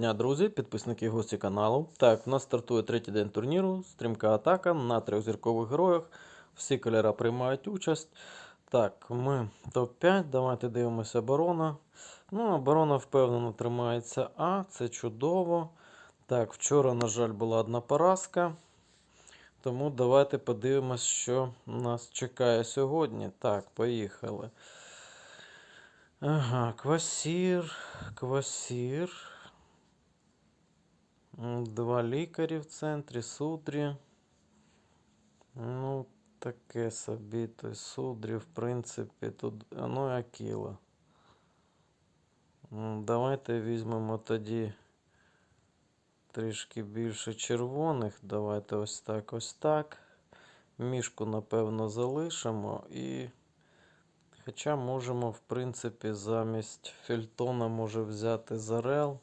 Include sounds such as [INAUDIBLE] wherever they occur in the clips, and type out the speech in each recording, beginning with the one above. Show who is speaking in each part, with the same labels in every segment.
Speaker 1: дня, друзі, підписники і гості каналу. Так, в нас стартує третій день турніру, стрімка атака на трьохзіркових героях. Всі кольори приймають участь. Так, ми топ-5. Давайте дивимося оборона. Ну, оборона впевнено тримається А, це чудово. Так, вчора, на жаль, була одна поразка. Тому давайте подивимось, що нас чекає сьогодні. Так, поїхали. Ага, квасір, квасір. Два лікарі в центрі, судрі. Ну, таке собі, той судрі, в принципі, тут. Ну, Акіла. Давайте візьмемо тоді трішки більше червоних. Давайте ось так, ось так. Мішку, напевно, залишимо і. Хоча можемо, в принципі, замість Фельтона може взяти Зарел.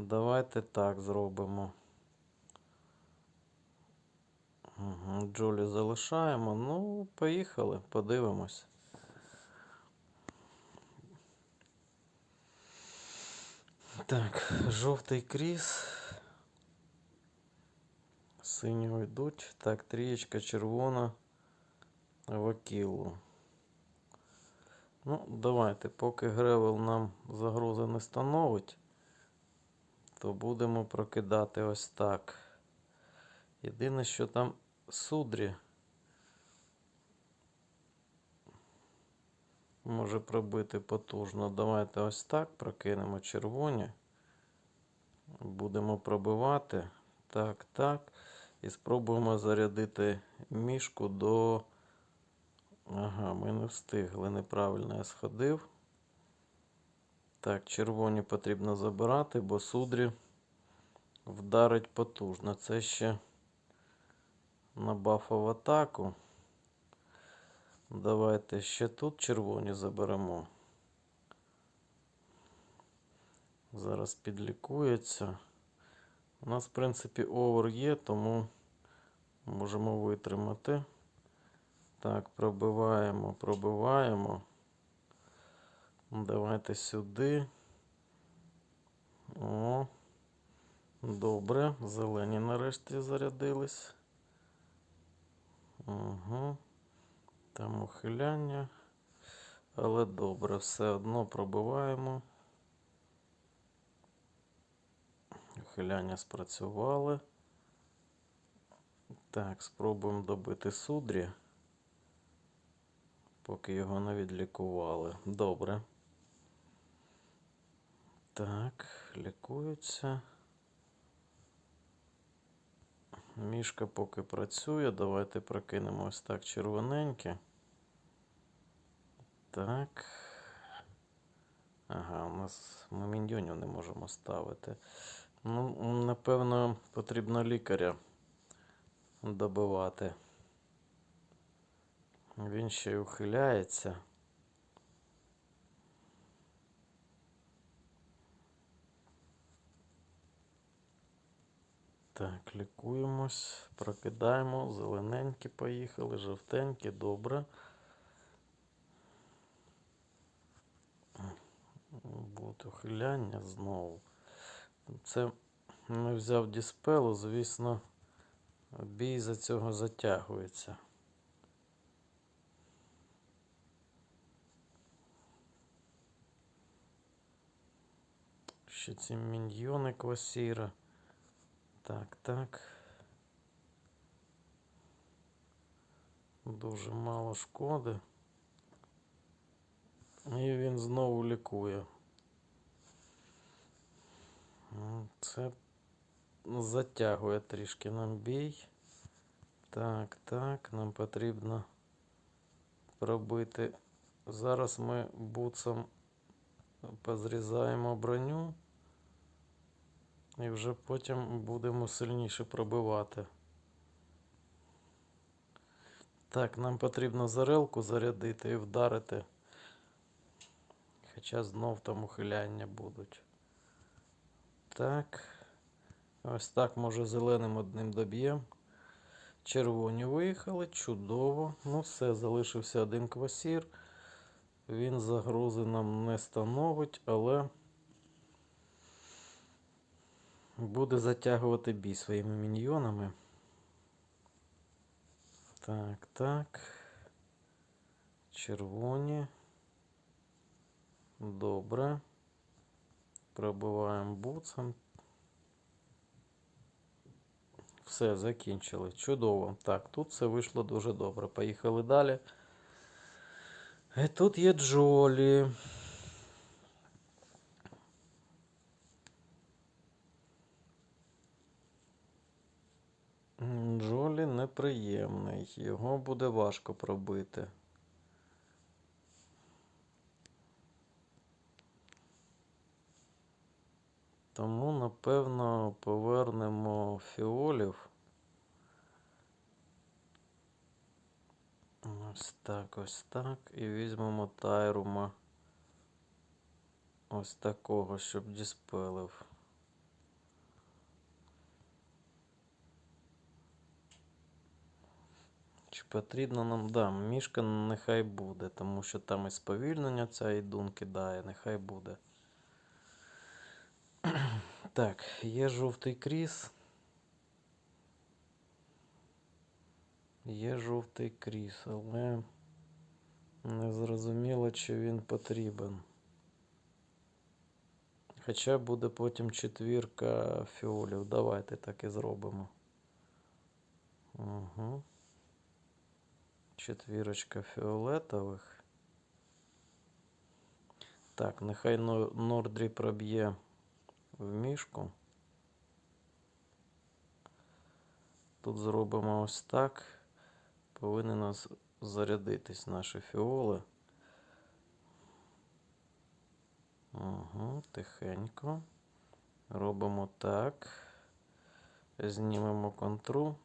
Speaker 1: Давайте так зробимо. Угу, Джолі залишаємо. Ну, поїхали, подивимось. Так, жовтий кріс. Синього йдуть. Так, трієчка червона в Акілу. Ну, давайте, поки Гревел нам загрози не становить, то будемо прокидати ось так. Єдине, що там судрі може пробити потужно. Давайте ось так прокинемо червоні. Будемо пробивати. Так, так. І спробуємо зарядити мішку до. Ага, ми не встигли. Неправильно я сходив. Так, червоні потрібно забирати, бо судрі вдарить потужно. Це ще набафав атаку. Давайте ще тут червоні заберемо. Зараз підлікується. У нас, в принципі, овер є, тому можемо витримати. Так, пробиваємо, пробиваємо. Давайте сюди. О, добре. Зелені нарешті зарядились. Угу. Там ухиляння. Але добре, все одно пробиваємо. Ухиляння спрацювали. Так, спробуємо добити судрі. Поки його не відлікували. Добре. Так, лікується. Мішка поки працює. Давайте прокинемо ось так червоненьке. Так. Ага, у нас ми міньйонів не можемо ставити. Ну, напевно, потрібно лікаря добивати. Він ще й ухиляється. Так, лікуємось, прокидаємо, зелененькі поїхали, жовтенькі, добре. Буде ухиляння знову. Це не взяв діспелу, звісно, бій за цього затягується. Ще ці міньйони квасіра. Так, так. Дуже мало шкоди. І він знову лікує. Це затягує трішки нам бій. Так, так, нам потрібно пробити. Зараз ми буцом позрізаємо броню. І вже потім будемо сильніше пробивати. Так, нам потрібно зарелку зарядити і вдарити. Хоча знов там ухиляння будуть. Так. Ось так, може, зеленим одним доб'ємо. Червоні виїхали, чудово. Ну, все, залишився один квасір. Він загрози нам не становить, але Буде затягувати бій своїми міньйонами. Так, так. Червоні. Добре. Пробиваємо буцем. Все, закінчили. Чудово. Так, тут все вийшло дуже добре. Поїхали далі. І тут є Джолі. М, Джолі неприємний. Його буде важко пробити. Тому, напевно, повернемо фіолів. Ось так, ось так. І візьмемо Тайрума. Ось такого, щоб діспелив. Потрібно нам, да, мішка нехай буде, тому що там і сповільнення ця і дун кидає, нехай буде. [CLEARS THROAT] Так, є жовтий кріс. Є жовтий кріс, але не зрозуміло, чи він потрібен. Хоча буде потім четвірка фіолів. Давайте так і зробимо. Угу. Четвірочка фіолетових. Так, нехай Нордрі проб'є в мішку. Тут зробимо ось так. Повинні нас зарядитись наші фіоли. Угу, тихенько. Робимо так. Знімемо контру.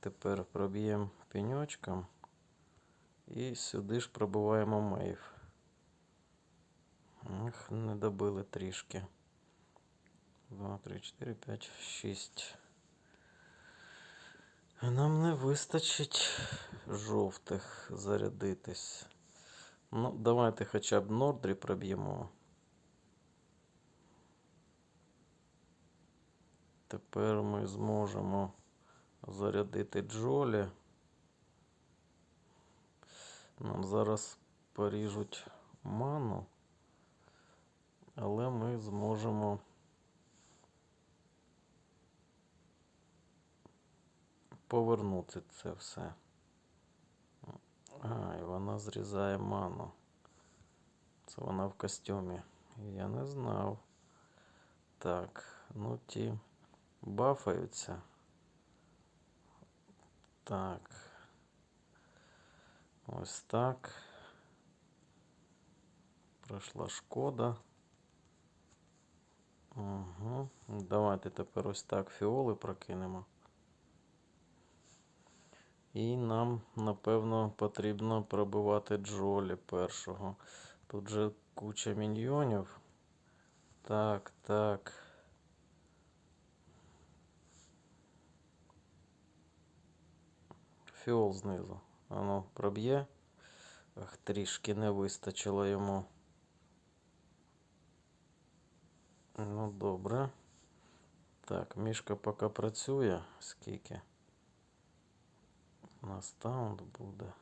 Speaker 1: Тепер проб'ємо пеньочком. І сюди ж пробиваємо мейв. Ах, не добили трішки. 2, 3, 4, 5, 6. Нам не вистачить жовтих зарядитись. Ну, давайте хоча б Нордрі проб'ємо. Тепер ми зможемо зарядити Джолі. Нам зараз поріжуть ману, але ми зможемо повернути це все. А, і вона зрізає ману. Це вона в костюмі. Я не знав. Так, ну ті бафаються. Так. Ось так. Пройшла шкода. Угу. Давайте тепер ось так фіоли прокинемо. І нам, напевно, потрібно пробивати Джолі першого. Тут же куча міньйонів. Так, так. Фіол знизу. Ану, проб'є. Ах, трішки не вистачило йому. Ну, добре. Так, мішка поки працює. Скільки? У нас таунт буде.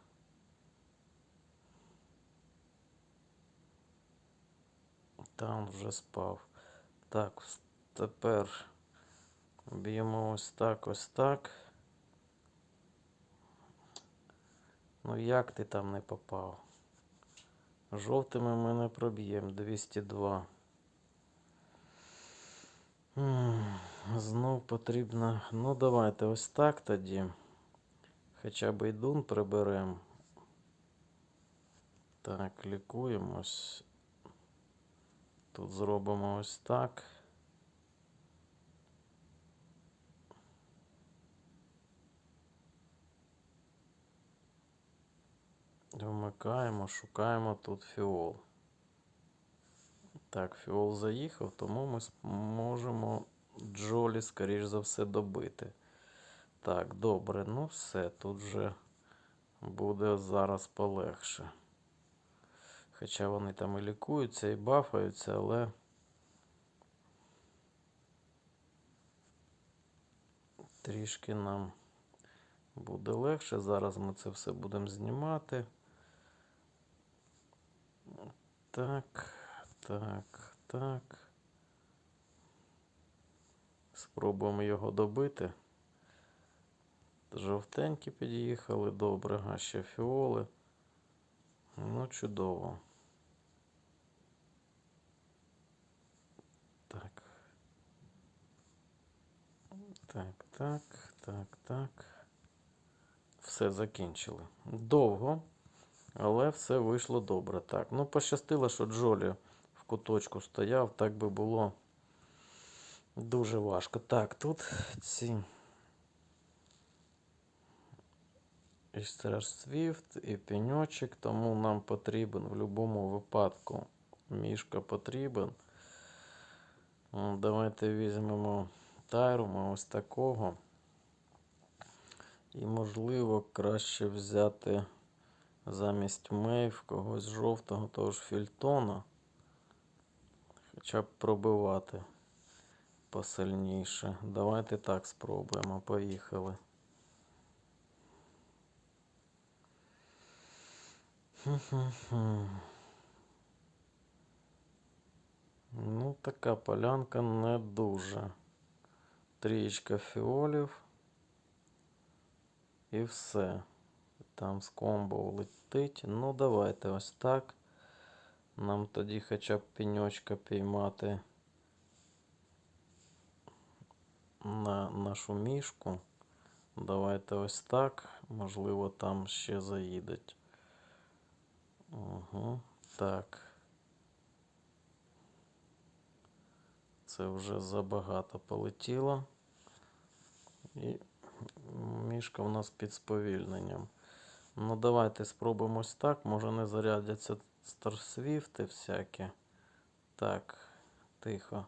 Speaker 1: Таунт вже спав. Так, тепер б'ємо ось так, ось так. Ну як ти там не попав? Жовтими ми не проб'ємо 202. Знов потрібно. Ну, давайте ось так тоді. Хоча б і дун приберемо. Так, лікуємось. Тут зробимо ось так. Вмикаємо, шукаємо тут фіол. Так, фіол заїхав, тому ми зможемо Джолі, скоріш за все, добити. Так, добре, ну все, тут вже буде зараз полегше. Хоча вони там і лікуються, і бафаються, але трішки нам буде легше. Зараз ми це все будемо знімати. Так, так, так. Спробуємо його добити. Жовтенькі під'їхали, добре, а ще фіоли. Ну, чудово. Так. Так, так, так, так. Все закінчили. Довго, але все вийшло добре. Так, ну пощастило, що Джолі в куточку стояв, так би було дуже важко. Так, тут ці. І Свіфт, і пеньочок, тому нам потрібен в будь-якому випадку мішка потрібен. Давайте візьмемо тайрума ось такого. І, можливо, краще взяти замість мейв когось жовтого, того ж фільтона. Хоча б пробивати посильніше. Давайте так спробуємо. Поїхали. Ну, така полянка не дуже. Трієчка фіолів. І все. Там з комбо летить. Ну, давайте ось так. Нам тоді хоча б пеньочка піймати на нашу мішку. Давайте ось так. Можливо, там ще заїдуть. Угу. Так. Це вже забагато полетіло. І мішка у нас під сповільненням. Ну, давайте спробуємо ось так. Може не зарядяться старсвіфти всякі. Так, тихо.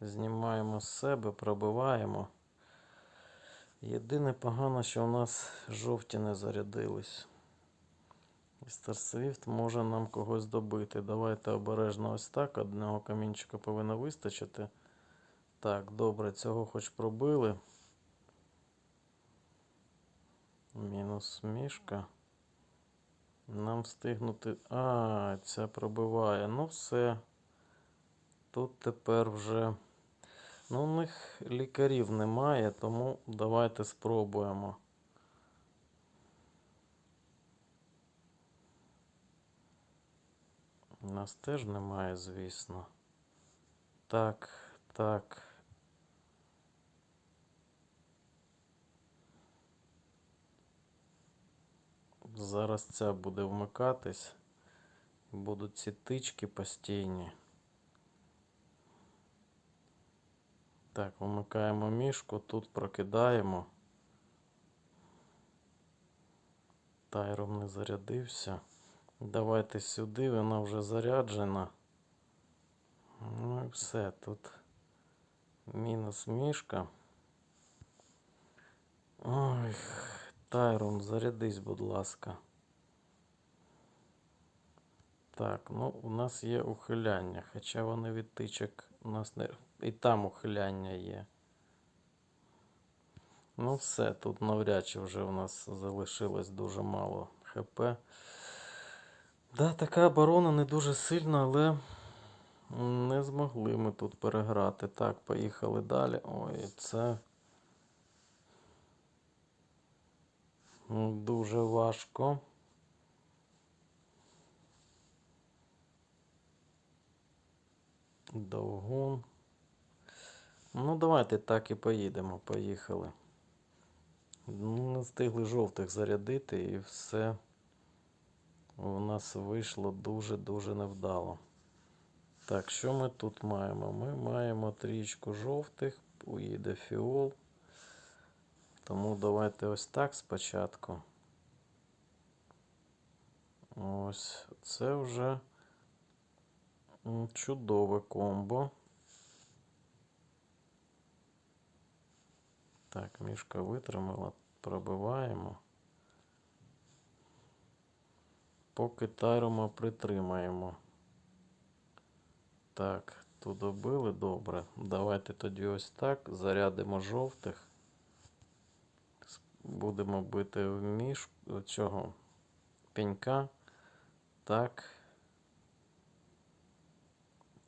Speaker 1: Знімаємо з себе, пробиваємо. Єдине погано, що у нас жовті не зарядились. Старсвіфт може нам когось добити. Давайте обережно ось так. Одного камінчика повинно вистачити. Так, добре, цього хоч пробили. Мінус мішка. Нам встигнути. А, ця пробиває. Ну все. Тут тепер вже. Ну, у них лікарів немає, тому давайте спробуємо. У нас теж немає, звісно. Так, так. Зараз ця буде вмикатись. Будуть ці тички постійні. Так, вмикаємо мішку, тут прокидаємо. Тайром не зарядився. Давайте сюди, вона вже заряджена. Ну і все, тут мінус мішка. Ой, Тайрон, зарядись, будь ласка. Так, ну у нас є ухиляння, хоча вони від тичок у нас не. І там ухиляння є. Ну все, тут навряд чи вже у нас залишилось дуже мало ХП. Да, така оборона не дуже сильна, але не змогли ми тут переграти. Так, поїхали далі. Ой, це дуже важко. Довгун. Ну, давайте так і поїдемо. Поїхали. Ну, Не встигли жовтих зарядити і все у нас вийшло дуже-дуже невдало. Так, що ми тут маємо? Ми маємо трічку жовтих, уїде фіол. Тому давайте ось так спочатку. Ось це вже чудове комбо. Так, мішка витримала, пробиваємо. Поки тайрома притримаємо. Так, Ту добили, добре. Давайте тоді ось так. Зарядимо жовтих. Будемо бити в між цього пенька. Так.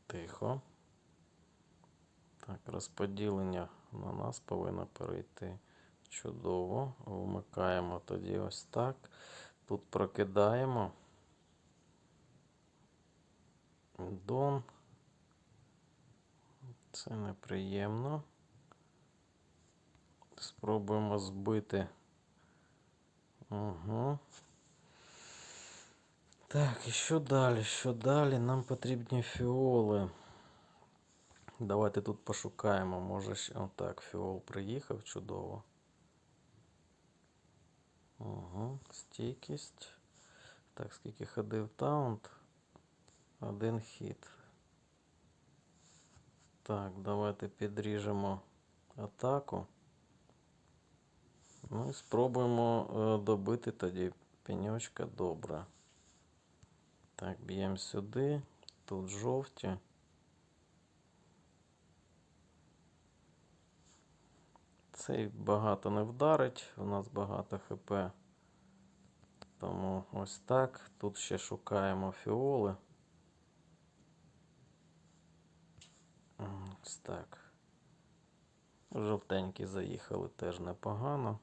Speaker 1: Тихо. Так, розподілення на нас повинно перейти. Чудово. Вмикаємо тоді ось так. Тут прокидаємо. Дон. Це неприємно. Спробуємо збити. Угу. Так, і що далі? Що далі? Нам потрібні фіоли. Давайте тут пошукаємо. Може ще. Отак, фіол приїхав, чудово. Угу. Стійкість. Так, скільки ходив таунт? Один хід. Так, давайте підріжемо атаку. Ну спробуємо е, добити тоді пеньочка добре. Так, б'ємо сюди. Тут жовті. Цей багато не вдарить, у нас багато ХП. Тому ось так. Тут ще шукаємо фіоли. Ось так. Жовтенькі заїхали теж непогано.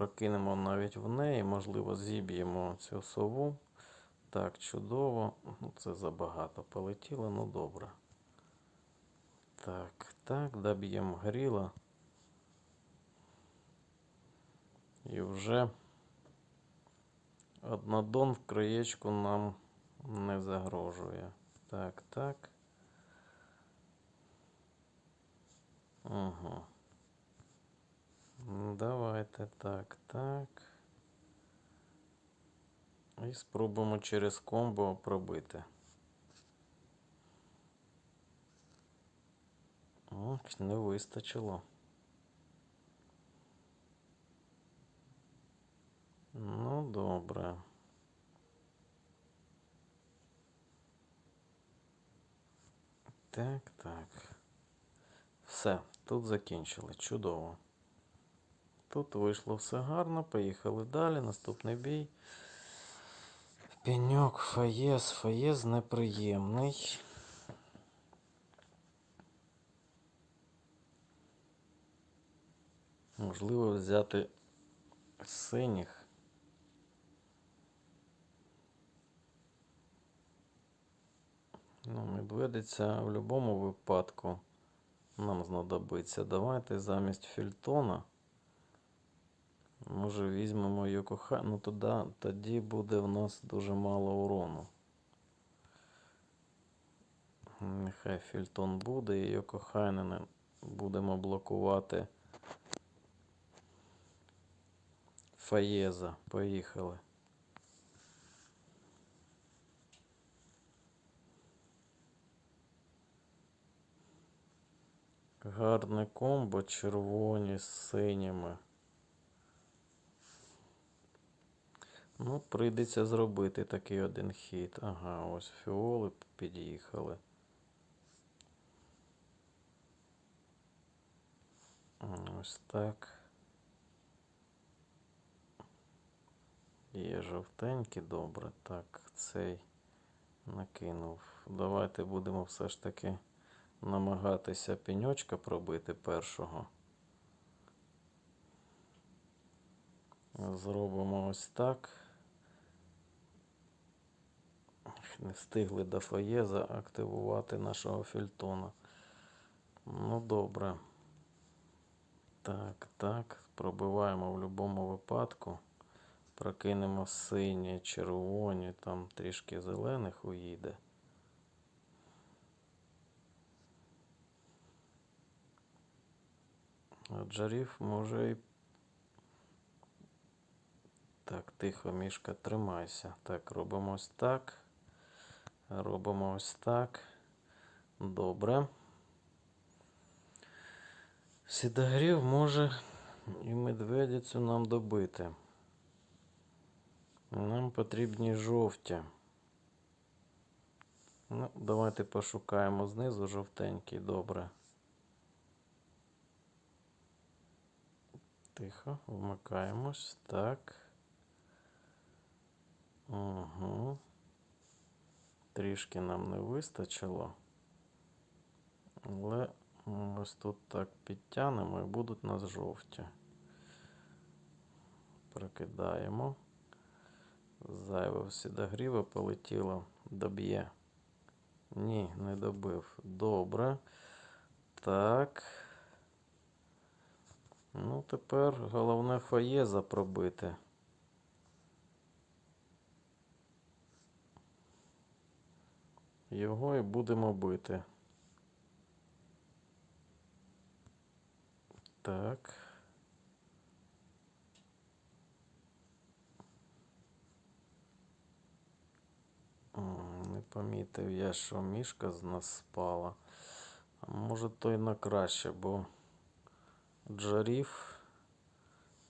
Speaker 1: Прокинемо навіть в неї, можливо, зіб'ємо цю сову. Так, чудово. Ну, Це забагато полетіло, ну добре. Так, так, доб'ємо гріла. І вже однодон в краєчку нам не загрожує. Так, так. Угу. Ну, Давайте так, так. І спробуємо через комбо пробити. Ох, не вистачило. Ну, добре. Так, так. Все, тут закінчили. Чудово. Тут вийшло все гарно. Поїхали далі. Наступний бій. Пеньок, фаєз. Фаєз неприємний. Можливо, взяти синіх. Ну, медведиця в будь-якому випадку нам знадобиться. Давайте замість Фільтона. Може візьмемо Йокоха. Ну тоді, тоді буде в нас дуже мало урону. Нехай Фільтон буде і Йокохайнен будемо блокувати Фаєза. Поїхали. Гарне комбо, червоні з синіми. Ну, прийдеться зробити такий один хід. Ага, ось фіоли під'їхали. Ось так. Є жовтенький, добре. Так, цей накинув. Давайте будемо все ж таки намагатися пеньочка пробити першого. Зробимо ось так. Не встигли до фаєза активувати нашого фільтона. Ну, добре. Так, так. Пробиваємо в будь-якому випадку. Прокинемо сині, червоні, там трішки зелених уїде. А Джаріф може і. Так, тихо, мішка, тримайся. Так, робимо ось так. Робимо ось так. Добре. Сідогрів може і медведицю нам добити. Нам потрібні жовті. Ну, давайте пошукаємо знизу жовтенький, добре. Тихо, вмикаємось. Так. Угу. Трішки нам не вистачило. Але ось тут так підтягнемо і будуть нас жовті. Прикидаємо. Зайве всі догріви полетіло. Доб'є. Ні, не добив. Добре. Так. Ну, тепер головне фоє запробити. Його і будемо бити. Так. Не помітив я, що мішка з нас спала. А може то й на краще, бо Джаріф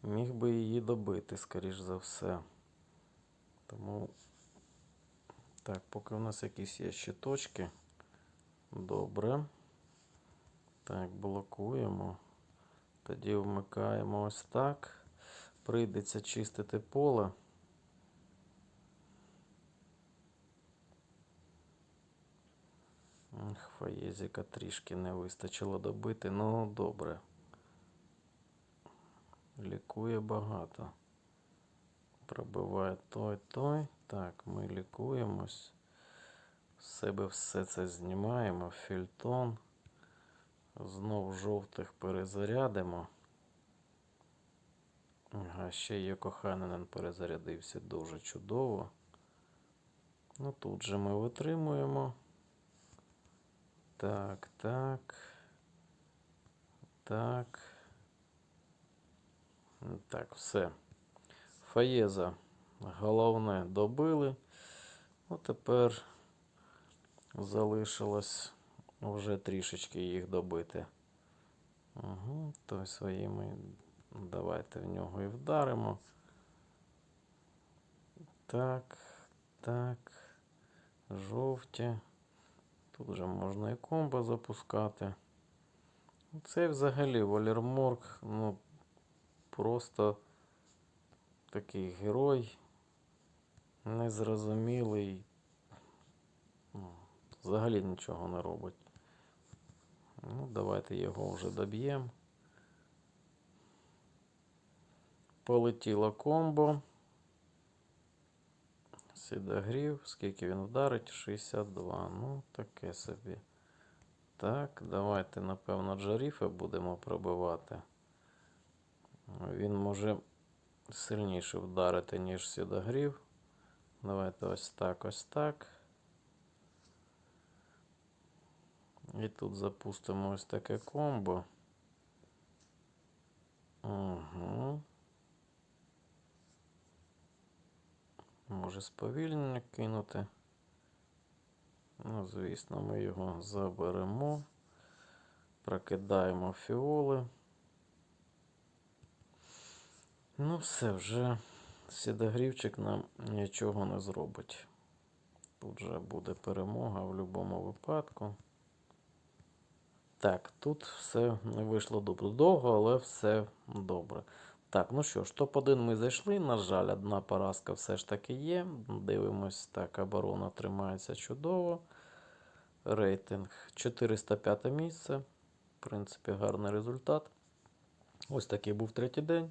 Speaker 1: міг би її добити, скоріш за все. Тому. Так, поки у нас якісь є щиточки. Добре. Так, блокуємо. Тоді вмикаємо ось так. Прийдеться чистити поле. Фаєзіка трішки не вистачило добити, ну добре. Лікує багато. Пробиває той, той. Так, ми лікуємось. З себе все це знімаємо. Фільтон. Знов жовтих перезарядимо. Ага, ще є коханин перезарядився дуже чудово. Ну тут же ми витримуємо. Так, так. Так. Так, все. Фаєза головне добили. Ну, тепер залишилось вже трішечки їх добити. Угу, то своїми давайте в нього і вдаримо. Так, так. Жовті. Тут вже можна і комбо запускати. Це взагалі Валерморг, ну, просто такий герой. Незрозумілий. Ну, Взагалі нічого не робить. Ну, давайте його вже доб'ємо. Полетіло комбо. Сідогрів. Скільки він вдарить? 62. Ну, таке собі. Так, давайте, напевно, Джаріфа будемо пробивати. Він може сильніше вдарити, ніж сідогрів. Давайте ось так, ось так. І тут запустимо ось таке комбо. Угу. Може сповільнення кинути. Ну, звісно, ми його заберемо. Прокидаємо фіоли. Ну, все, вже сідогрівчик нам нічого не зробить. Тут вже буде перемога в будь-якому випадку. Так, тут все не вийшло добре. Довго, але все добре. Так, ну що ж, топ-1 ми зайшли. На жаль, одна поразка все ж таки є. Дивимось, так, оборона тримається чудово. Рейтинг 405 місце. В принципі, гарний результат. Ось такий був третій день.